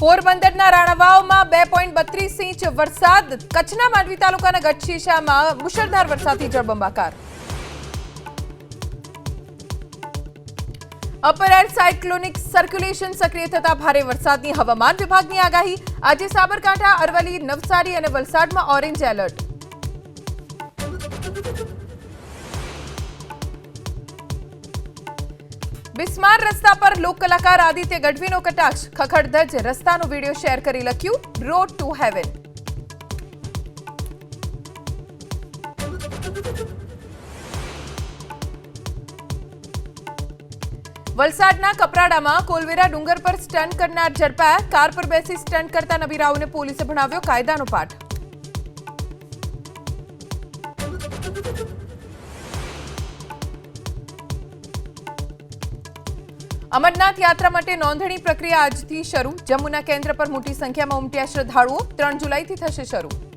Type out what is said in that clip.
પોરબંદરના રાણાવાવમાં બે પોઈન્ટ બત્રીસ ઇંચ વરસાદ. કચ્છના માંડવી તાલુકાના ગઢશીશામાં મુશળધાર વરસાદથી જળબંબાકાર. અપર એર સાયક્લોનિક સર્ક્યુલેશન સક્રિય થતા ભારે વરસાદની હવામાન વિભાગની આગાહી. આજે સાબરકાંઠા, અરવલ્લી, નવસારી અને વલસાડમાં ઓરેન્જ એલર્ટ બિસ્માર રસ્તા પર લોક કલાકાર આદિત્ય ગઢવીનો કટાક્ષ. ખખડધજ રસ્તાનો વીડિયો શેર કરી લખ્યું રોડ ટુ હેવન વલસાડના કપરાડામાં કોલવેરા ડુંગર પર સ્ટન્ટ કરનાર ઝડપાયા કાર પર બેસી સ્ટન્ટ કરતા નબીરાઓને પોલીસે ભણાવ્યો કાયદાનો પાઠ. અમરનાથ યાત્રા માટે નોંધણી પ્રક્રિયા આજથી શરૂ. જમ્મુના કેન્દ્ર પર મોટી સંખ્યામાં ઉમટ્યા શ્રદ્ધાળુઓ. ત્રણ જુલાઈથી થશે શરૂ.